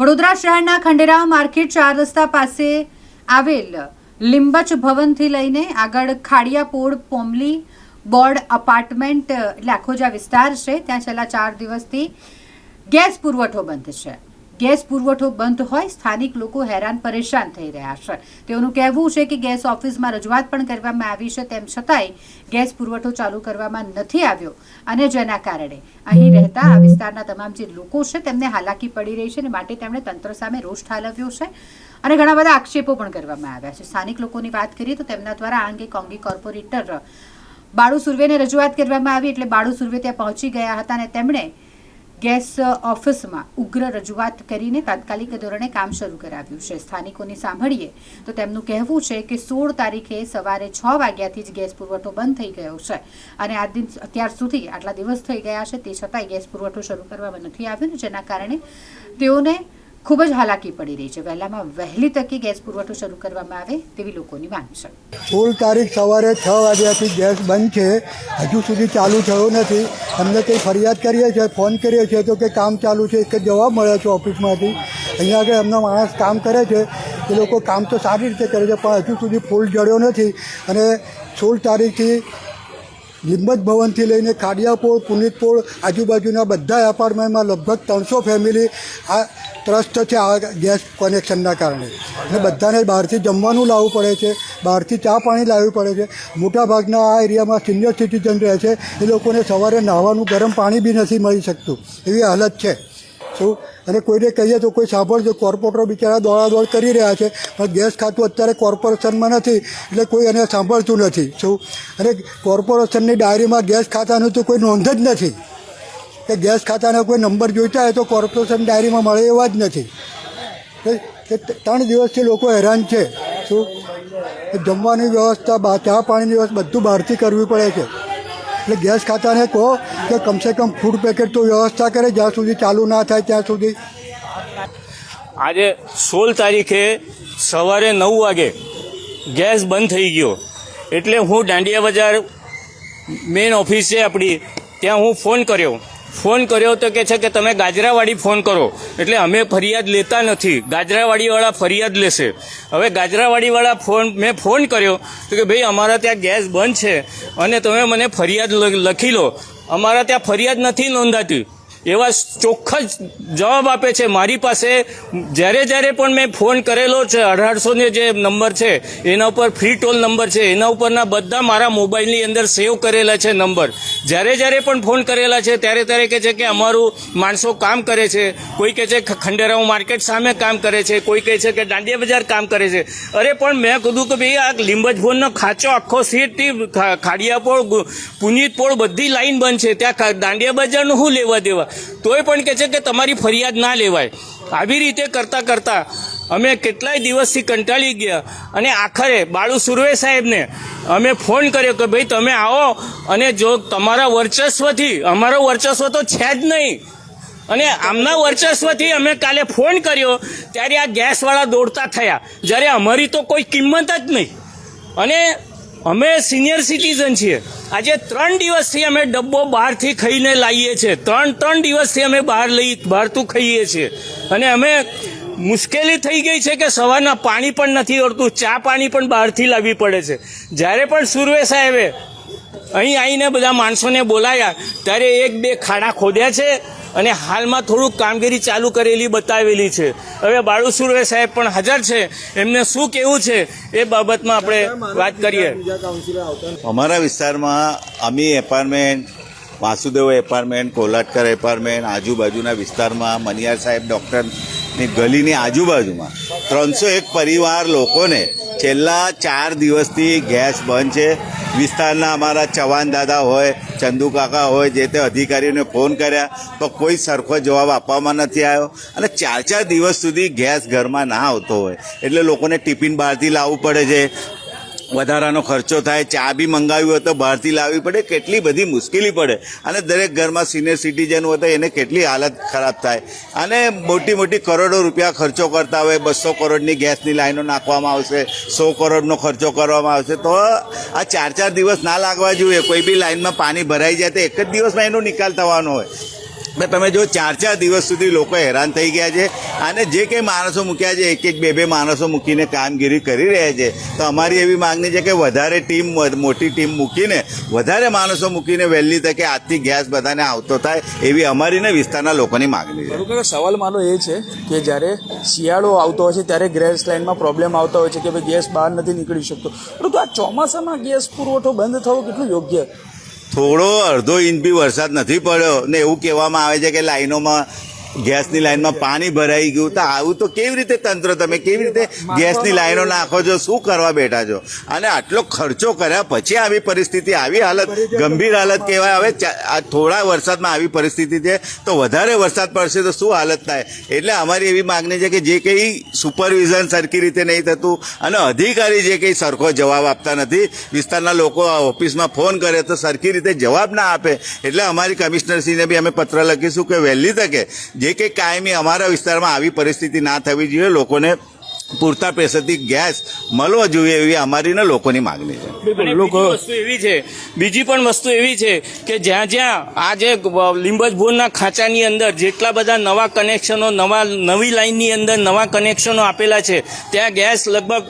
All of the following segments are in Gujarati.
વડોદરા શહેરના ખંડેરાવ માર્કેટ ચાર રસ્તા પાસે આવેલ લીંબચ ભવનથી લઈને આગળ ખાડિયાપોળ, પોમલી બોર્ડ અપાર્ટમેન્ટ, એટલે આખો જે વિસ્તાર છે. ત્યાં છેલ્લા ચાર દિવસથી ગેસ પુરવઠો બંધ છે. ગેસ પુરવઠો બંધ હોય, સ્થાનિક લોકો હેરાન પરેશાન થઈ રહ્યા છે. તેઓનું કહેવું છે કે ગેસ ઓફિસમાં રજૂઆત પણ કરવામાં આવી છે, તેમ છતાંય ગેસ પુરવઠો ચાલુ કરવામાં નથી આવ્યો અને જેના કારણે અહીં રહેતા આ વિસ્તારના તમામ જે લોકો છે, તેમને હાલાકી પડી રહી છે અને માટે તેમણે તંત્ર સામે રોષ ઠાલવ્યો છે અને ઘણા બધા આક્ષેપો પણ કરવામાં આવ્યા છે. સ્થાનિક લોકોની વાત કરીએ તો તેમના દ્વારા આ અંગે કોંગી કોર્પોરેટર બાળુ સુર્વેને રજૂઆત કરવામાં આવી, એટલે બાળુ સુર્વે ત્યાં પહોંચી ગયા હતા અને તેમણે ગેસ ઓફિસમાં ઉગ્ર રજૂઆત કરીને તાત્કાલિક ધોરણે કામ શરૂ કરાવ્યું છે. સ્થાનિકોને સાંભળીએ તો તેમનું કહેવું છે કે સોળ તારીખે સવારે છ વાગ્યાથી જ ગેસ પુરવઠો બંધ થઈ ગયો છે અને આ દિન અત્યાર સુધી આટલા દિવસ થઈ ગયા છે તે છતાંય ગેસ પુરવઠો શરૂ કરવામાં નથી આવ્યો જેના કારણે તેઓને ખૂબ જ હાલાકી પડી રહી છે. વહેલામાં વહેલી તકે ગેસ પુરવઠો શરૂ કરવામાં આવે તેવી લોકોની માંગ છે. સોળ તારીખ સવારે છ વાગ્યાથી ગેસ બંધ છે. હજુ સુધી ચાલુ થયો નથી. અમને કંઈ ફરિયાદ કરીએ છીએ, ફોન કરીએ છીએ તો કે કામ ચાલુ છે જ જવાબ મળે છે ઓફિસમાંથી. અહીંયા આગળ એમનો માણસ કામ કરે છે. એ લોકો કામ તો સારી રીતે કરે છે, પણ હજુ સુધી ફૂલ જડ્યો નથી. અને સોળ તારીખથી લીંબત ભવનથી લઈને ખાડિયાપોળ પુનિતપોળ આજુબાજુના બધા એપાર્ટમેન્ટમાં લગભગ ત્રણસો ફેમિલી આ ત્રસ્ત છે આ ગેસ કનેક્શનના કારણે. અને બધાને બહારથી જમવાનું લાવવું પડે છે, બહારથી ચા પાણી લાવવું પડે છે. મોટાભાગના આ એરિયામાં સિનિયર સિટીઝન રહે છે. એ લોકોને સવારે નાહવાનું ગરમ પાણી બી નથી મળી શકતું. એવી હાલત છે. શું અને કોઈને કહીએ તો કોઈ સાંભળજો કોર્પોરેટરો બિચારા દોડાદોડ કરી રહ્યા છે, પણ ગેસ ખાતું અત્યારે કોર્પોરેશનમાં નથી, એટલે કોઈ એને સાંભળતું નથી. શું? અને કોર્પોરેશનની ડાયરીમાં ગેસ ખાતાનું તો કોઈ નોંધ જ નથી. કે ગેસ ખાતાના કોઈ નંબર જોઈતા હોય તો કોર્પોરેશન ડાયરીમાં મળે એવા જ નથી. ત્રણ દિવસથી લોકો હેરાન છે. શું? જમવાની વ્યવસ્થા ચા પાણીની વ્યવસ્થા બધું બહારથી કરવી પડે છે. એટલે ગેસ ખાતાને કહો કે કમસે કમ ફૂડ પેકેટ તો વ્યવસ્થા કરે જ્યાં સુધી ચાલુ ના થાય ત્યાં સુધી. આજે સોળ તારીખે સવારે નવ વાગે ગેસ બંધ થઈ ગયો. એટલે હું દાંડિયા બજાર મેઇન ઓફિસ છે આપણી. ત્યાં હું ફોન કર્યો. ફોન કર્યો તો કે છે કે તમે ગાજરાવાડી ફોન કરો. એટલે અમે ફરિયાદ લેતા નથી. ગાજરાવાડીવાળા ફરિયાદ લેશે. હવે ગાજરાવાડીવાળા ફોન, મેં ફોન કર્યો તો કે ભાઈ, અમારા ત્યાં ગેસ બંધ છે અને તમે મને ફરિયાદ લખી લો. અમારા ત્યાં ફરિયાદ નથી નોંધાતી. એવા ચોખ્ખા જવાબ આપે છે, મારી પાસે જ્યારે જ્યારે પણ મેં ફોન કરેલો છે અઢારસો ને જે નંબર છે, એના ઉપર ફ્રી ટોલ નંબર છે, એના ઉપરના બધા મારા મોબાઈલની અંદર સેવ કરેલા છે નંબર. જ્યારે જ્યારે પણ ફોન કરેલા છે, ત્યારે ત્યારે કહે છે કે અમારું માણસો કામ કરે છે, કોઈ કહે છે ખંડેરાવ માર્કેટ સામે કામ કરે છે, કોઈ કહે છે કે દાંડિયા બજાર કામ કરે છે. અરે પણ મેં કીધું કે ભાઈ, આ લીંબજ ફોનનો ખાચો આખો સીટથી ખાડિયાપોળ પુનિતપોળ બધી લાઈન બંધ છે, ત્યાં દાંડિયા બજારનું શું લેવા દેવા? તોય પણ કહે છે કે તમારી ફરિયાદ ના લેવાય. આવી રીતે કરતાં કરતાં અમે કેટલાય દિવસથી કંટાળી ગયા અને આખરે બાળુ સુરવે સાહેબને અમે ફોન કર્યો કે ભાઈ, તમે આવો અને જો તમારા વર્ચસ્વથી, અમારો વર્ચસ્વ તો છે જ નહીં. અને આમના વર્ચસ્વથી અમે કાલે ફોન કર્યો, ત્યારે આ ગેસવાળા દોડતા થયા. જ્યારે અમારી તો કોઈ કિંમત જ નહીં. અને અમે સિનિયર સિટીઝન છીએ. આજે ત્રણ દિવસથી અમે ડબ્બો બહારથી ખાઈને લાવીએ છીએ. ત્રણ ત્રણ દિવસથી અમે બહાર લઈ બહારતું ખાઈએ છીએ. અને અમે મુશ્કેલી થઈ ગઈ છે કે સવારના પાણી પણ નથી ઓળતું, ચા પાણી પણ બહારથી લાવવી પડે છે. જ્યારે પણ સુરવે સાહેબે અહીં આવીને બધા માણસોને બોલાયા. ત્યારે એક બે ખાડા ખોદ્યા છે અને હાલમાં થોડુંક કામગીરી ચાલુ કરેલી બતાવેલી છે. હવે બાળુ સુરવે સાહેબ પણ હાજર છે. એમને શું કેવું છે એ બાબતમાં આપણે વાત કરીએ. અમારા વિસ્તારમાં Ami apartment, Vasudev apartment, Kolatkar apartment, આજુબાજુના વિસ્તારમાં મનિયાર સાહેબ ડૉક્ટરની ગલીની આજુબાજુમાં ત્રણસો એક પરિવાર લોકોને છેલ્લા ચાર દિવસથી ગેસ બંધ છે. વિસ્તારના અમારા ચવાન દાદા હોય, ચંદુ કાકા હોય, જે તે અધિકારીઓને ફોન કર્યા, તો કોઈ સરખો જવાબ આપવામાં નથી આવ્યો. અને ચાર ચાર દિવસ સુધી ગેસ ઘરમાં ના આવતો હોય. એટલે લોકોને ટિફિન બહારથી લાવવું પડે છે. વધારાનો ખર્ચો થાય, ચા બી મંગાવી હોય તો બહારથી લાવવી પડે, કેટલી બધી મુશ્કેલી પડે. અને દરેક ઘરમાં સિનિયર સિટીઝન હોય તો એને કેટલી હાલત ખરાબ થાય. અને મોટી મોટી કરોડો રૂપિયા ખર્ચો કરતા હોય, બસો કરોડની ગેસની લાઈનો નાખવામાં આવશે, સો કરોડનો ખર્ચો કરવામાં આવશે. તો આ ચાર ચાર દિવસ ના લાગવા જોઈએ. કોઈ બી લાઈનમાં પાણી ભરાઈ જાય તો એક જ દિવસમાં એનો નિકાલ થવાનો હોય. તમે જો ચાર ચાર દિવસ સુધી લોકો હેરાન થઈ ગયા છે અને જે કંઈ માણસો મૂક્યા છે, એક એક બે બે માણસો મૂકીને કામગીરી કરી રહ્યા છે, તો અમારી એવી માંગણી છે કે વધારે ટીમ, મોટી ટીમ મૂકીને, વધારે માણસો મૂકીને વહેલી તકે આજથી ગેસ બધાને આવતો થાય એવી અમારી ને વિસ્તારના લોકોની માંગણી છે. સવાલ મારો એ છે કે જ્યારે શિયાળો આવતો હોય છે, ત્યારે ગેસ લાઇનમાં પ્રોબ્લેમ આવતા હોય છે કે ભાઈ ગેસ બહાર નથી નીકળી શકતો. પરંતુ આ ચોમાસામાં ગેસ પુરવઠો બંધ થવો કેટલું યોગ્ય? થોડો અડધો ઇંચ બી વરસાદ નથી પડ્યો ને એવું કહેવામાં આવે છે કે લાઈનોમાં ગેસની લાઈનમાં પાણી ભરાઈ ગયું તો આવું તો કેવી રીતે તંત્ર તમે કેવી રીતે ગેસની લાઈનો નાખો છો? શું કરવા બેઠા છો? અને આટલો ખર્ચો કર્યા પછી આવી પરિસ્થિતિ આવી હાલત ગંભીર હાલત કહેવાય. હવે થોડા વરસાદમાં આવી પરિસ્થિતિ છે તો વધારે વરસાદ પડશે તો શું હાલત થાય? એટલે અમારી એવી માગણી છે કે જે કંઈ સુપરવિઝન સરખી રીતે નહીં થતું અને અધિકારી જે કંઈ સરખો જવાબ આપતા નથી વિસ્તારના લોકો ઓફિસમાં ફોન કરે તો સરખી રીતે જવાબ ના આપે. એટલે અમારી કમિશનરશ્રીને બી અમે પત્ર લખીશું કે વહેલી તકે જે કંઈ કાયમી અમારા વિસ્તારમાં આવી પરિસ્થિતિ ના થવી જોઈએ લોકોને પૂરતા પ્રેશરથી ગેસ મળવો જોઈએ એવી અમારી ને લોકોની માગણી છે. લોકો- વસ્તુ એવી છે બીજી પણ વસ્તુ એવી છે કે જ્યાં જ્યાં આ જે લીંબજ ભોરના ખાંચાની અંદર જેટલા બધા નવા કનેક્શનો નવા નવી લાઈનની અંદર નવા કનેક્શનો આપેલા છે ત્યાં ગેસ લગભગ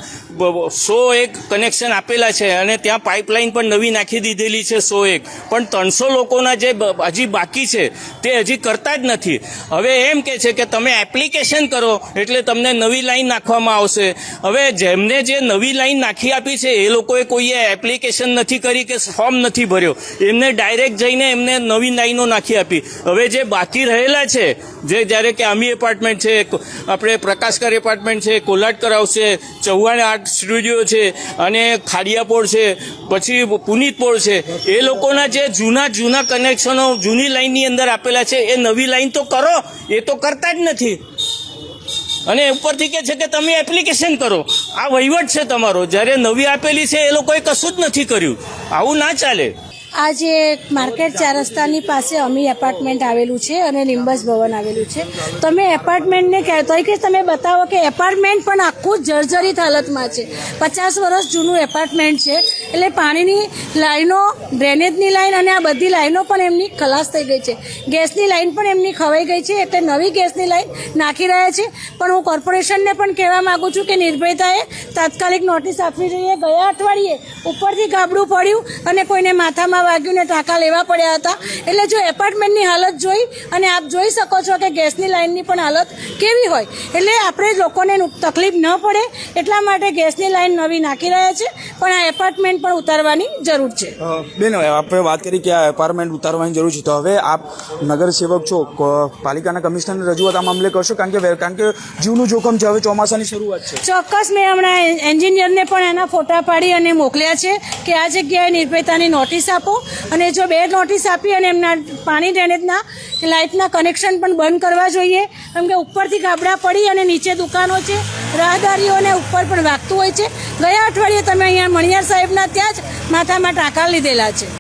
સો એક કનેક્શન આપેલા છે અને ત્યાં પાઇપલાઇન પણ નવી નાખી દીધેલી છે સો એક. પણ ત્રણસો લોકોના જે હજી બાકી છે, તે હજી કરતા જ નથી. હવે એમ કે છે કે તમે એપ્લિકેશન કરો એટલે તમને નવી લાઈન નાખવામાં આવશે. હવે જેમને જે નવી લાઈન નાખી આપી છે, એ લોકોએ કોઈએ એપ્લિકેશન નથી કરી કે ફોર્મ નથી ભર્યો. એમને ડાયરેક્ટ જઈને એમને નવી લાઈનો નાખી આપી. હવે જે બાકી રહેલા છે, જે જ્યારે કે આમી એપાર્ટમેન્ટ છે આપણે પ્રકાશકર એપાર્ટમેન્ટ છે, કોલાટકર આવશે ચૌવાણ આર્ટ સ્ટુડિયો છે અને ખાડિયાપોળ છે, પછી પુનિતપોળ છે. એ લોકોના જે જૂના જૂના કનેક્શનો જૂની લાઈનની અંદર આપેલા છે, એ નવી લાઈન તો કરો, એ તો કરતા જ નથી. અને ઉપરથી કે છે કે તમે એપ્લિકેશન કરો. આ વહીવટ છે તમારો. જ્યારે નવી આપેલી છે, એ લોકોએ કશું જ નથી કર્યું. આવું ના ચાલે. આ જે માર્કેટ ચાર રસ્તાની પાસે અમી એપાર્ટમેન્ટ આવેલું છે અને નિમ્બસ ભવન આવેલું છે. તમે એપાર્ટમેન્ટને કહેતો કે તમે બતાવો કે એપાર્ટમેન્ટ પણ આખું જર્જરિત હાલતમાં છે. પચાસ વર્ષ જૂનું એપાર્ટમેન્ટ છે. એટલે પાણીની લાઈનો ડ્રેનેજની લાઈન અને આ બધી લાઈનો પણ એમની ખલાસ થઈ ગઈ છે. ગેસની લાઈન પણ એમની ખવાઈ ગઈ છે. એટલે નવી ગેસની લાઈન નાખી રહ્યા છે. પણ હું કોર્પોરેશનને પણ કહેવા માગું છું કે નિર્ભયતાએ તાત્કાલિક નોટિસ આપવી જોઈએ. ગયા અઠવાડિયે ઉપરથી ગાબડું પડ્યું અને કોઈને માથામાં વાગ્યું ને ટાંકા લેવા પડ્યા હતા. એટલે જો એપાર્ટમેન્ટની હાલત જોઈ અને આપ જોઈ શકો છો કે ગેસની લાઇનની પણ હાલત કેવી હોય. એટલે આપણે લોકોને તકલીફ ન પડે એટલા માટે ગેસની લાઇન નવી નાખી રહ્યા છે. પણ આ એપાર્ટમેન્ટ પણ ઉતારવાની જરૂર છે. બેન આપણે વાત કરી કે આ એપાર્ટમેન્ટ ઉતારવાની જરૂર છે. તો હવે આપ નગરસેવક છો પાલિકાના કમિશનરને રજૂઆત આ મામલે કરશો? કારણ કે કારણ કે જીવનું જોખમ છે. હવે ચોમાસાની શરૂઆત છે. ચોક્કસ મેં હમણાં એન્જિનિયરને પણ એના ફોટા પાડી અને મોકલ્યા છે કે આ જગ્યાએ નિર્ભયતાની નોટિસ આપો અને જો બે નોટિસ આપી અને એમના પાણી ડ્રેનેજના લાઇટના કનેક્શન પણ બંધ કરવા જોઈએ. કેમ કે ઉપરથી ગાબડા પડી અને નીચે દુકાનો છે, રાહદારીઓને ઉપર પણ વાગતું હોય છે. ગયા અઠવાડિયે તમે અહીંયા મણિયાર સાહેબના ત્યાં જ માથામાં ટાંકા લીધેલા છે.